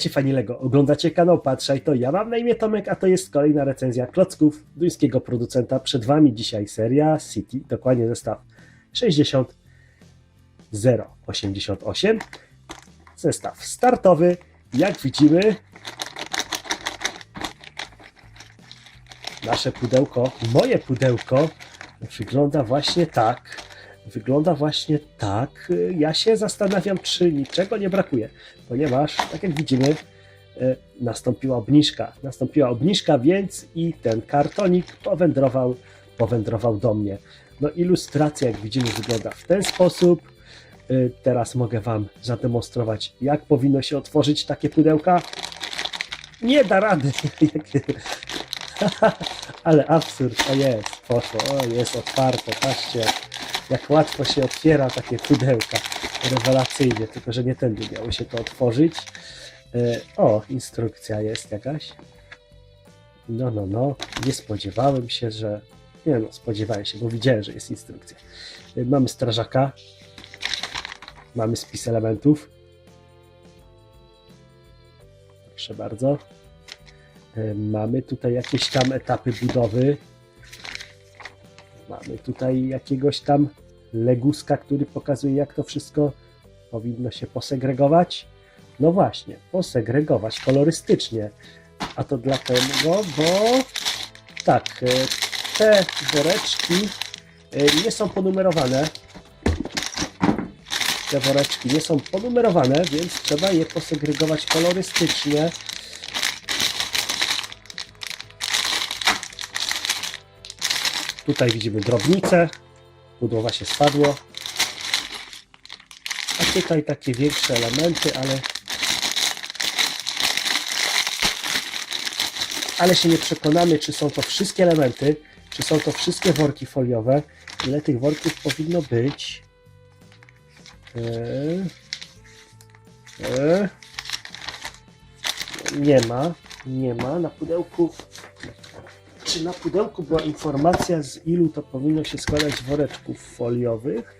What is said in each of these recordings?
Witajcie fani Lego, oglądacie kanał Patrzaj, to ja mam na imię Tomek, a to jest kolejna recenzja klocków duńskiego producenta. Przed wami dzisiaj seria City, dokładnie zestaw 60 088. Zestaw startowy, jak widzimy nasze pudełko, moje pudełko wygląda właśnie tak. Wygląda właśnie tak. Ja się zastanawiam, czy niczego nie brakuje, ponieważ, tak jak widzimy, e, nastąpiła obniżka. Nastąpiła obniżka, więc i ten kartonik powędrował, powędrował do mnie. No ilustracja, jak widzimy, wygląda w ten sposób. E, Teraz mogę Wam zademonstrować, jak powinno się otworzyć takie pudełka. Nie da rady. Ale absurd, o jest, poszło, o jest otwarte, patrzcie, jak, łatwo się otwiera takie pudełka, rewelacyjnie, tylko że nie tędy miało się to otworzyć. E, O, instrukcja jest jakaś. No, no, no, nie spodziewałem się, że, nie no, spodziewałem się, bo widziałem, że jest instrukcja. E, Mamy strażaka, mamy spis elementów. Proszę bardzo. E, Mamy tutaj jakieś tam etapy budowy. Mamy tutaj jakiegoś tam leguska, który pokazuje, jak to wszystko powinno się posegregować. No właśnie, posegregować kolorystycznie. A to dlatego, bo tak, e, te woreczki e, nie są ponumerowane. Te woreczki nie są ponumerowane, więc trzeba je posegregować kolorystycznie. Tutaj widzimy drobnicę, pudłowa się spadło. A tutaj takie większe elementy, ale ale się nie przekonamy, czy są to wszystkie elementy, czy są to wszystkie worki foliowe. Ile tych worków powinno być? Eee, eee. Nie ma, nie ma. Na pudełku czy na pudełku była informacja, z ilu to powinno się składać woreczków foliowych?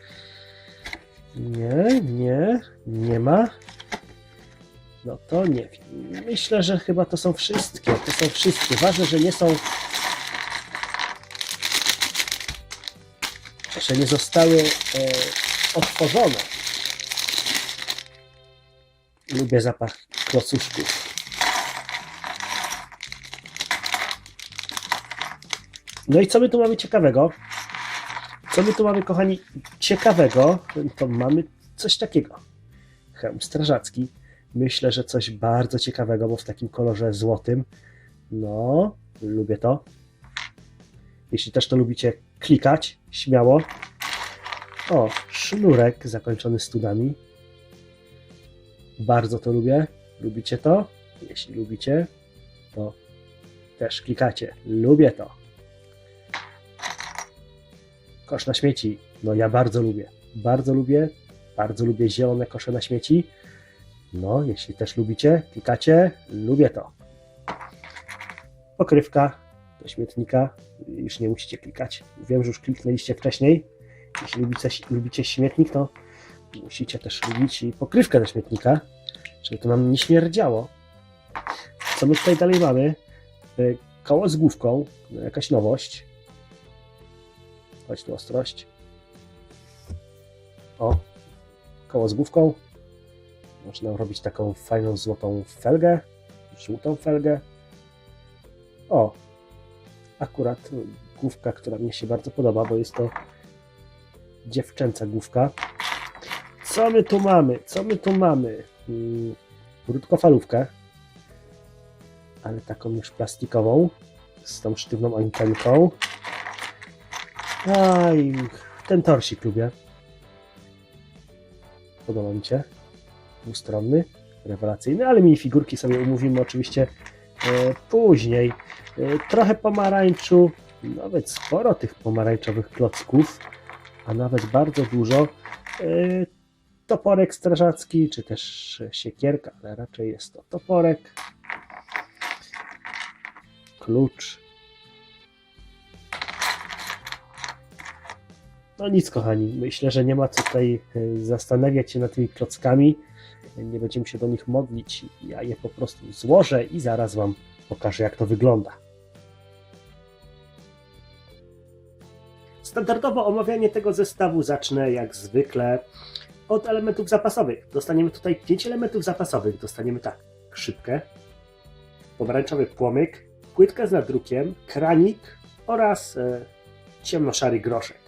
Nie, nie, nie ma. No to nie wiem. Myślę, że chyba to są wszystkie. To są wszystkie. Ważne, że nie są. Że nie zostały e, otworzone. Lubię zapach klocuszków. No i co my tu mamy ciekawego? Co my tu mamy, kochani, ciekawego? To mamy coś takiego. Hełm strażacki. Myślę, że coś bardzo ciekawego, bo w takim kolorze złotym. No, lubię to. Jeśli też to lubicie klikać, śmiało. O, sznurek zakończony studami. Bardzo to lubię. Lubicie to? Jeśli lubicie, to też klikacie. Lubię to. Kosz na śmieci. No ja bardzo lubię. Bardzo lubię. Bardzo lubię zielone kosze na śmieci. No, jeśli też lubicie, klikacie, lubię to. Pokrywka do śmietnika. Już nie musicie klikać. Wiem, że już kliknęliście wcześniej. Jeśli lubicie, lubicie śmietnik, to musicie też lubić i pokrywkę do śmietnika, żeby to nam nie śmierdziało. Co my tutaj dalej mamy? Y, Koło z główką, no, jakaś nowość. Chodź tu ostrość. O, koło z główką. Można robić taką fajną złotą felgę, żółtą felgę. O, akurat główka, która mnie się bardzo podoba, bo jest to dziewczęca główka. Co my tu mamy? Co my tu mamy? Hmm, krótkofalówkę, ale taką już plastikową, z tą sztywną antenką. Aj, ten torsik lubię. Podoba mi się. Dwustronny, rewelacyjny, ale minifigurki sobie umówimy oczywiście e, później. E, trochę pomarańczu, nawet sporo tych pomarańczowych klocków, a nawet bardzo dużo. E, toporek strażacki, czy też siekierka, ale raczej jest to toporek. Klucz. No nic, kochani. Myślę, że nie ma co tutaj e, zastanawiać się nad tymi klockami. nie będziemy się do nich modlić. Ja je po prostu złożę i zaraz Wam pokażę, jak to wygląda. Standardowo omawianie tego zestawu zacznę jak zwykle od elementów zapasowych. Dostaniemy tutaj 5 elementów zapasowych. Dostaniemy tak, szybkę, pomarańczowy płomyk, płytkę z nadrukiem, kranik oraz e, ciemnoszary groszek.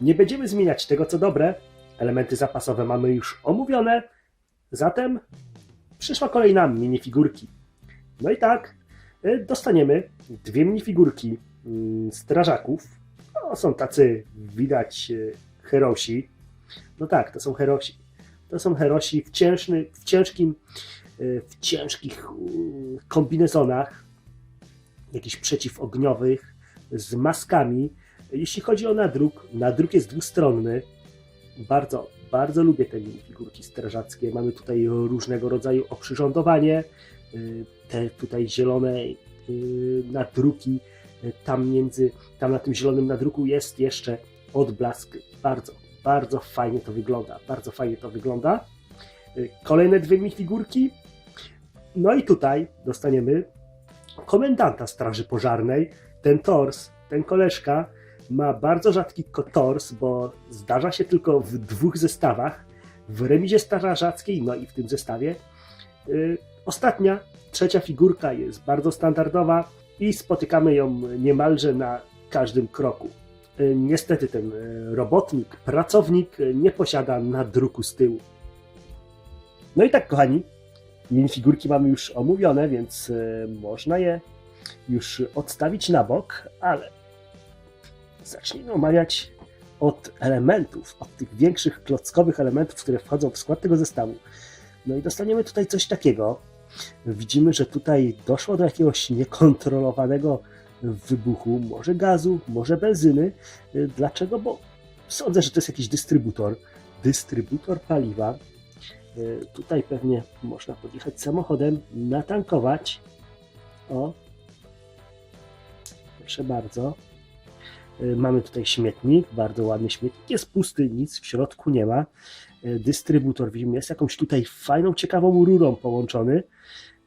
Nie będziemy zmieniać tego, co dobre. Elementy zapasowe mamy już omówione. Zatem przyszła kolej nam minifigurki. No i tak, e, dostaniemy dwie minifigurki mm, strażaków. No, są tacy, widać, e, herosi. No tak, to są herosi. To są herosi w, ciężny, w ciężkim, e, w ciężkich kombinezonach, jakichś przeciwogniowych, z maskami. Jeśli chodzi o nadruk, nadruk jest dwustronny. Bardzo, bardzo lubię te minifigurki strażackie. Mamy tutaj różnego rodzaju oprzyrządowanie. Y, Te tutaj zielone y, nadruki. Tam między, tam na tym zielonym nadruku jest jeszcze odblask. Bardzo, bardzo fajnie to wygląda. Bardzo fajnie to wygląda. Y, Kolejne dwie minifigurki. No i tutaj dostaniemy komendanta Straży Pożarnej. Ten tors, ten koleżka ma bardzo rzadki tors, bo zdarza się tylko w dwóch zestawach. W remizie strażackiej, no i w tym zestawie. Yy, ostatnia, trzecia figurka jest bardzo standardowa i spotykamy ją niemalże na każdym kroku. Yy, niestety ten yy, robotnik, pracownik nie posiada nadruku z tyłu. No i tak, kochani, minifigurki mamy już omówione, więc można je już odstawić na bok, ale zacznijmy omawiać od elementów, od tych większych klockowych elementów, które wchodzą w skład tego zestawu. No i dostaniemy tutaj coś takiego. Widzimy, że tutaj doszło do jakiegoś niekontrolowanego wybuchu, może gazu, może benzyny. Dlaczego? Bo sądzę, że to jest jakiś dystrybutor. Dystrybutor paliwa. Y, Tutaj pewnie można podjechać samochodem, natankować. O, Proszę bardzo. Y, Mamy tutaj śmietnik, bardzo ładny śmietnik. Jest pusty, nic w środku nie ma. Y, Dystrybutor widzimy, jest jakąś tutaj fajną, ciekawą rurą połączony.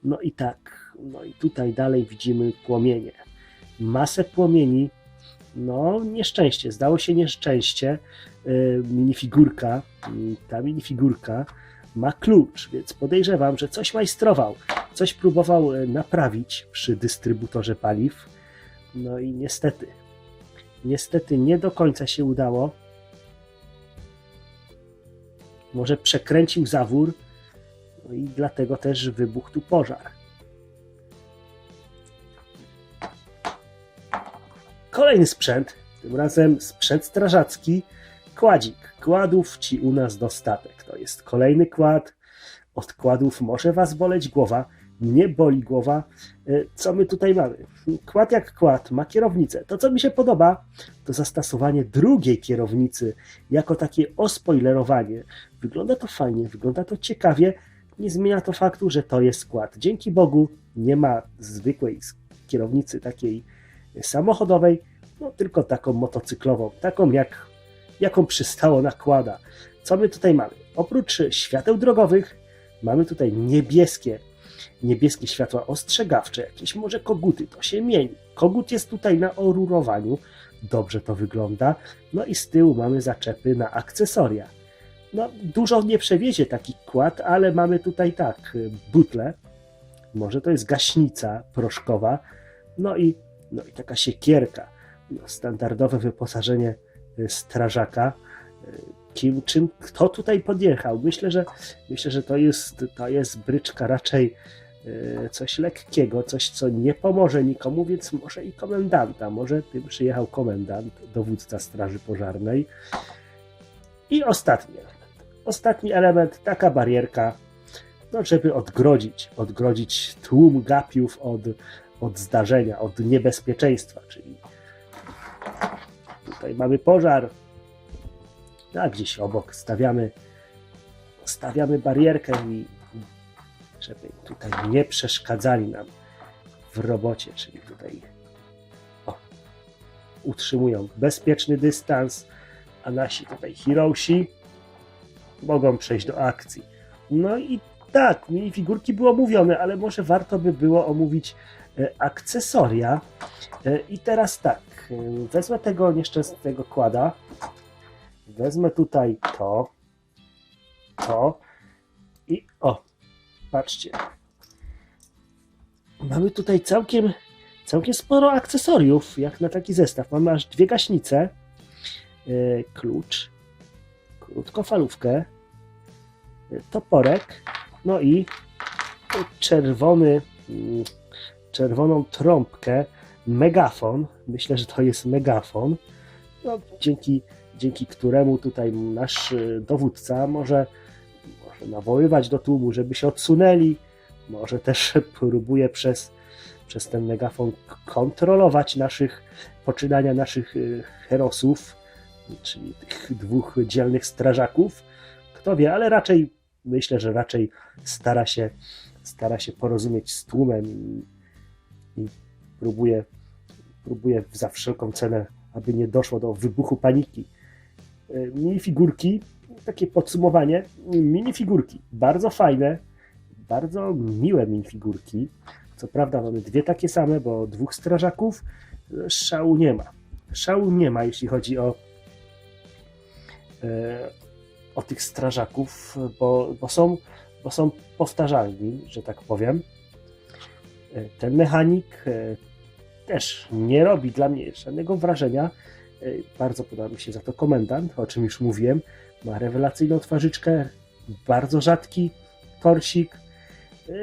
No i tak, no i tutaj dalej widzimy płomienie. Masę płomieni. No, nieszczęście, zdało się nieszczęście. Y, Minifigurka, y, ta minifigurka ma klucz, więc podejrzewam, że coś majstrował, coś próbował naprawić przy dystrybutorze paliw. No i niestety, niestety nie do końca się udało. Może przekręcił zawór, no i dlatego też wybuchł tu pożar. Kolejny sprzęt, tym razem sprzęt strażacki, kładzik. Kładów ci u nas dostatek. To jest kolejny kład. Od kładów może was boleć głowa, mnie boli głowa. E, Co my tutaj mamy? Kład jak kład, ma kierownicę. To, co mi się podoba, to zastosowanie drugiej kierownicy jako takie ospoilerowanie. Wygląda to fajnie, wygląda to ciekawie. Nie zmienia to faktu, że to jest kład. Dzięki Bogu nie ma zwykłej kierownicy takiej samochodowej, no tylko taką motocyklową, taką jak, jaką przystało na kłada. Co my tutaj mamy? Oprócz świateł drogowych mamy tutaj niebieskie niebieskie światła ostrzegawcze, jakieś może koguty, to się mieni. Kogut jest tutaj na orurowaniu, dobrze to wygląda. No i z tyłu mamy zaczepy na akcesoria. No, dużo nie przewiezie taki kład, ale mamy tutaj tak, y, butle, może to jest gaśnica proszkowa, no i, no i taka siekierka, no, standardowe wyposażenie y, strażaka. Kim, czym, kto tutaj podjechał? Myślę, że myślę, że to jest, to jest bryczka raczej e, coś lekkiego, coś, co nie pomoże nikomu, więc może i komendanta. Może tym przyjechał komendant, dowódca Straży Pożarnej. I ostatni element. Ostatni element, taka barierka, no, żeby odgrodzić, odgrodzić tłum gapiów od, od zdarzenia, od niebezpieczeństwa, czyli tutaj mamy pożar, a gdzieś obok stawiamy, stawiamy barierkę i żeby tutaj nie przeszkadzali nam w robocie, czyli tutaj o, utrzymują bezpieczny dystans, a nasi tutaj heroesi mogą przejść do akcji. No i tak, minifigurki było mówione, ale może warto by było omówić e, akcesoria. E, I teraz tak, e, wezmę tego nieszczęsnego kłada, wezmę tutaj to, to i o, patrzcie. Mamy tutaj całkiem, całkiem sporo akcesoriów, jak na taki zestaw. Mamy aż dwie gaśnice, e, klucz, krótkofalówkę, e, toporek, no i czerwony, mm, czerwoną trąbkę, megafon. Myślę, że to jest megafon, no, dzięki, dzięki któremu tutaj nasz y, dowódca może, może nawoływać do tłumu, żeby się odsunęli. Może też próbuje przez, przez ten megafon kontrolować naszych poczynania naszych y, herosów, czyli tych dwóch dzielnych strażaków. Kto wie, ale raczej myślę, że raczej stara się, stara się porozumieć z tłumem i, i próbuje, próbuje za wszelką cenę, aby nie doszło do wybuchu paniki. E, Minifigurki, takie podsumowanie, minifigurki, bardzo fajne, bardzo miłe minifigurki. Co prawda mamy dwie takie same, bo dwóch strażaków, e, szału nie ma. Szału nie ma, jeśli chodzi o e, o tych strażaków, bo, bo, są, bo są powtarzalni, że tak powiem. Ten mechanik też nie robi dla mnie żadnego wrażenia. E, Bardzo podoba mi się za to komendant, o czym już mówiłem. Ma rewelacyjną twarzyczkę, bardzo rzadki torsik, e,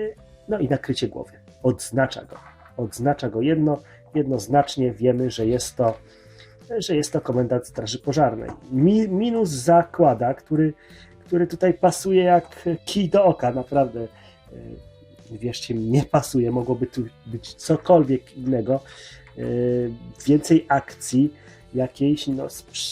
no i nakrycie głowy. Odznacza go. Odznacza go jedno, jednoznacznie wiemy, że jest to że jest to komendant Straży Pożarnej. Mi, minus zakłada, który, który tutaj pasuje jak kij do oka, naprawdę. e, Wierzcie nie pasuje, mogłoby tu być cokolwiek innego. Więcej akcji jakiejś, no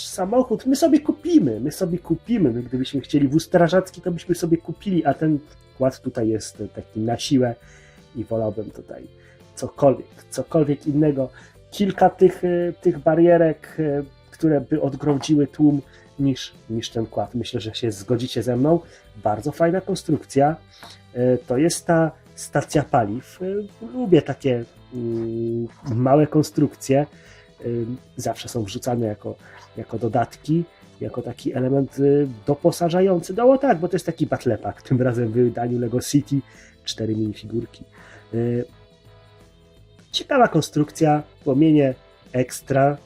samochód my sobie kupimy, my sobie kupimy, my gdybyśmy chcieli wóz strażacki, to byśmy sobie kupili, a ten kład tutaj jest taki na siłę i wolałbym tutaj cokolwiek, cokolwiek innego kilka tych, e, tych barierek, e, które by odgrodziły tłum niż, niż ten kład. Myślę, że się zgodzicie ze mną. Bardzo fajna konstrukcja. E, To jest ta stacja paliw. Lubię takie mm, małe konstrukcje. E, Zawsze są wrzucane jako, jako dodatki, jako taki element e, doposażający. No tak, bo to jest taki batlepak. Tym razem w wydaniu Lego City cztery minifigurki. E, Ciekawa konstrukcja, płomienie ekstra.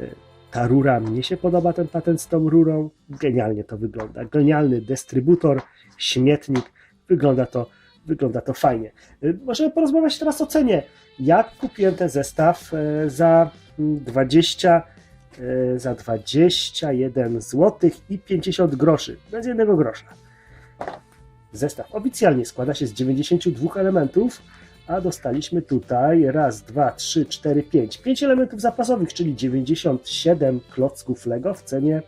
Y, Ta rura, mnie się podoba ten patent z tą rurą. Genialnie to wygląda. Genialny dystrybutor, śmietnik. Wygląda to, wygląda to fajnie. Y, Możemy porozmawiać teraz o cenie. Ja kupiłem ten zestaw y, za 20 y, za 21 zł i 50 groszy. Bez jednego grosza. Zestaw oficjalnie składa się z 92 elementów, a dostaliśmy tutaj raz, dwa, trzy, cztery, pięć. Pięć elementów zapasowych, czyli 97 klocków Lego w cenie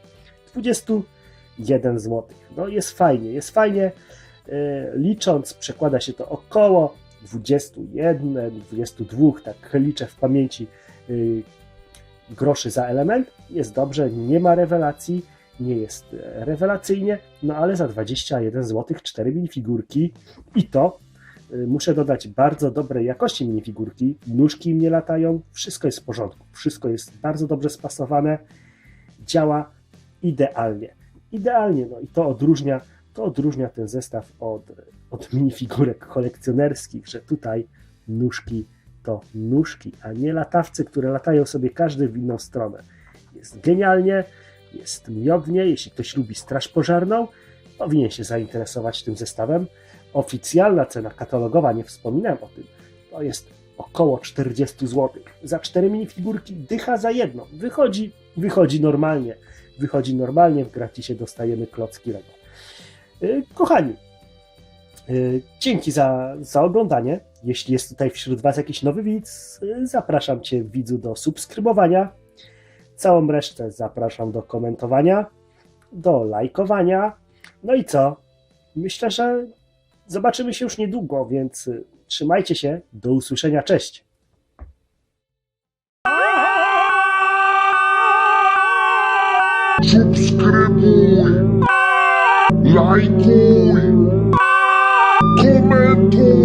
21 zł. No jest fajnie, jest fajnie. E, Licząc, przekłada się to około 21, 22, tak liczę w pamięci, y, groszy za element. Jest dobrze, nie ma rewelacji, nie jest e, rewelacyjnie, no ale za 21 zł 4 minifigurki i to y, muszę dodać bardzo dobrej jakości minifigurki. Nóżki im nie latają, wszystko jest w porządku, wszystko jest bardzo dobrze spasowane, działa idealnie. Idealnie, no i to odróżnia, to odróżnia ten zestaw od, od minifigurek kolekcjonerskich, że tutaj nóżki to nóżki, a nie latawcy, które latają sobie każdy w inną stronę. Jest genialnie, jest miodnie. Jeśli ktoś lubi Straż Pożarną, powinien się zainteresować tym zestawem. Oficjalna cena katalogowa, nie wspominałem o tym, to jest około 40 zł. Za 4 minifigurki dycha za jedną. Wychodzi, wychodzi normalnie. Wychodzi normalnie, w gratisie dostajemy klocki Lego. Yy, Kochani, yy, dzięki za, za oglądanie. Jeśli jest tutaj wśród Was jakiś nowy widz, zapraszam Cię, widzu, do subskrybowania. Całą resztę zapraszam do komentowania, do lajkowania. No i co? Myślę, że zobaczymy się już niedługo, więc y, trzymajcie się. Do usłyszenia. Cześć. Subskrybuj, lajkuj, komentuj.